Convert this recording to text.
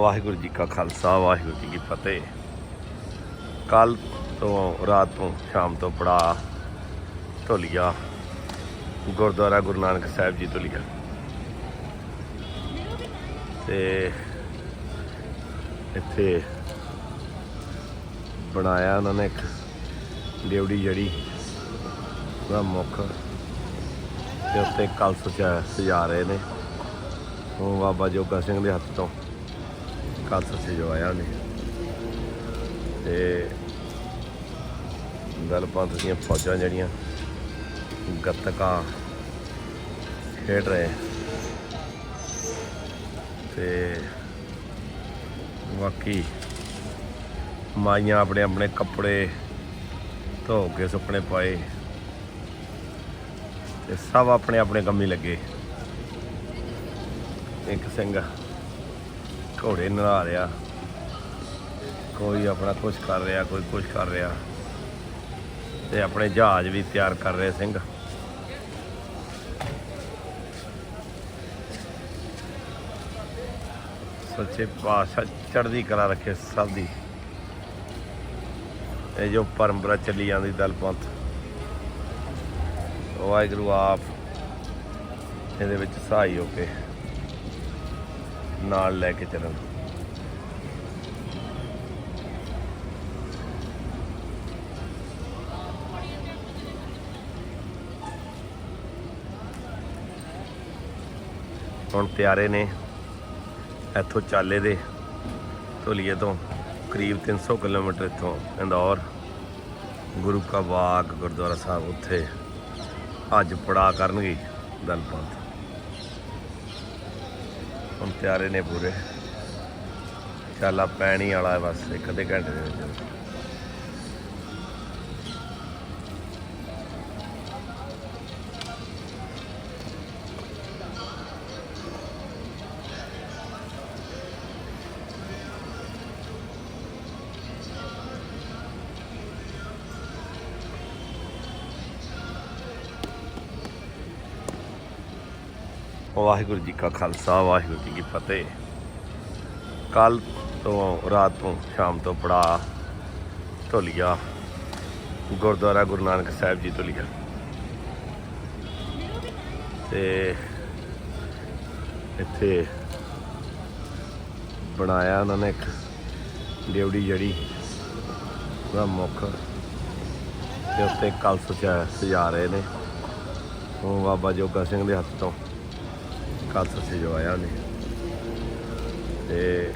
ਵਾਹਿਗੁਰੂ ਜੀ ਕਾ ਖਾਲਸਾ, ਵਾਹਿਗੁਰੂ ਜੀ ਕੀ ਫਤਿਹ। ਕੱਲ ਤੋਂ ਰਾਤ ਤੋਂ ਸ਼ਾਮ ਤੋਂ ਪੜਾ ਢੋਲੀਆ ਗੁਰਦੁਆਰਾ ਗੁਰੂ ਨਾਨਕ ਸਾਹਿਬ ਜੀ ਢੋਲੀਆ ਤੇ ਇੱਥੇ ਬਣਾਇਆ ਉਹਨਾਂ ਨੇ ਇੱਕ ਡਿਉੜੀ ਜਿਹੜੀ, ਉਹਦਾ ਮੁੱਖ। ਤੇ ਉੱਤੇ ਕਲਸ ਚ ਸਜਾ ਰਹੇ ਨੇ। ਉਹ ਬਾਬਾ ਜੋਗਾ ਸਿੰਘ ਦੇ ਹੱਥ ਤੋਂ। ਕਲਸ ਸਜਵਾਇਆ ਨੇ ਤੇ ਦਲਪੰਥ ਦੀਆਂ ਫੌਜਾਂ ਜਿਹੜੀਆਂ ਗੱਤਕਾ ਖੇਡ ਰਹੇ। ਤੇ ਬਾਕੀ ਮਾਈਆਂ ਆਪਣੇ ਆਪਣੇ ਕੱਪੜੇ ਧੋ ਕੇ ਸੁਪਨੇ ਪਾਏ। ਤੇ ਸਭ ਆਪਣੇ ਆਪਣੇ ਕੰਮੀ ਲੱਗੇ। ਇੱਕ ਸਿੰਘ ਘੋੜੇ ਨਹਾ ਰਿਹਾ। ਕੋਈ ਆਪਣਾ ਕੁਝ ਕਰ ਰਿਹਾ, ਕੋਈ ਕੁਝ ਕਰ ਰਿਹਾ। ਤੇ ਆਪਣੇ ਜਹਾਜ਼ ਵੀ ਤਿਆਰ ਕਰ ਰਹੇ ਸਿੰਘ। ਸੱਚੇ ਪਾਤਸ਼ਾਹ ਚੜ੍ਹਦੀ ਕਲਾ ਰੱਖੇ ਸਭ ਦੀ। ਇਹ ਜੋ ਪਰੰਪਰਾ ਚੱਲੀ ਜਾਂਦੀ ਦਲ ਪੰਥ ਵਾਹਿਗੁਰੂ ਆਪ ਇਹਦੇ ਵਿੱਚ ਸਹਾਈ ਹੋ ਕੇ ਨਾਲ ਲੈ ਕੇ ਚੱਲਣ ਹੁਣ ਤਿਆਰੇ ਨੇ ਇੱਥੋਂ ਚਾਲੇ ਦੇ ਢੋਲੀਏ ਤੋਂ ਕਰੀਬ 300 ਕਿਲੋਮੀਟਰ ਇੱਥੋਂ ਇੰਦੌਰ, ਗੁਰੂ ਕਾ ਬਾਗ ਗੁਰਦੁਆਰਾ ਸਾਹਿਬ, ਉੱਥੇ ਅੱਜ ਪੜਾ ਕਰਨਗੇ ਦਲਪੰਥ ਹੁਣ ਤਿਆਰੇ ਨੇ ਪੂਰੇ। ਚਾਲਾ ਪੈਣੀ ਵਾਲਾ ਹੈ ਬਸ ਇੱਕ ਅੱਧੇ ਘੰਟੇ ਦੇ ਵਿੱਚ। ਵਾਹਿਗੁਰੂ ਜੀ ਕਾ ਖਾਲਸਾ, ਵਾਹਿਗੁਰੂ ਜੀ ਕੀ ਫਤਿਹ। ਕੱਲ ਤੋਂ ਰਾਤ ਤੋਂ ਸ਼ਾਮ ਤੋਂ ਪੜਾ ਢੋਲੀਆ ਗੁਰਦੁਆਰਾ ਗੁਰੂ ਨਾਨਕ ਸਾਹਿਬ ਜੀ ਢੋਲੀਆ ਤੇ ਇੱਥੇ ਬਣਾਇਆ ਉਹਨਾਂ ਨੇ ਇੱਕ ਡਿਉੜੀ ਜਿਹੜੀ ਉਹਦਾ ਮੁੱਖ। ਤੇ ਉੱਤੇ ਕਲਸ ਸਜਾ ਰਹੇ ਨੇ। ਉਹ ਬਾਬਾ ਜੋਗਾ ਸਿੰਘ ਦੇ ਹੱਥ ਤੋਂ। ਕਲਸ ਸਜਵਾਇਆ ਨੇ ਤੇ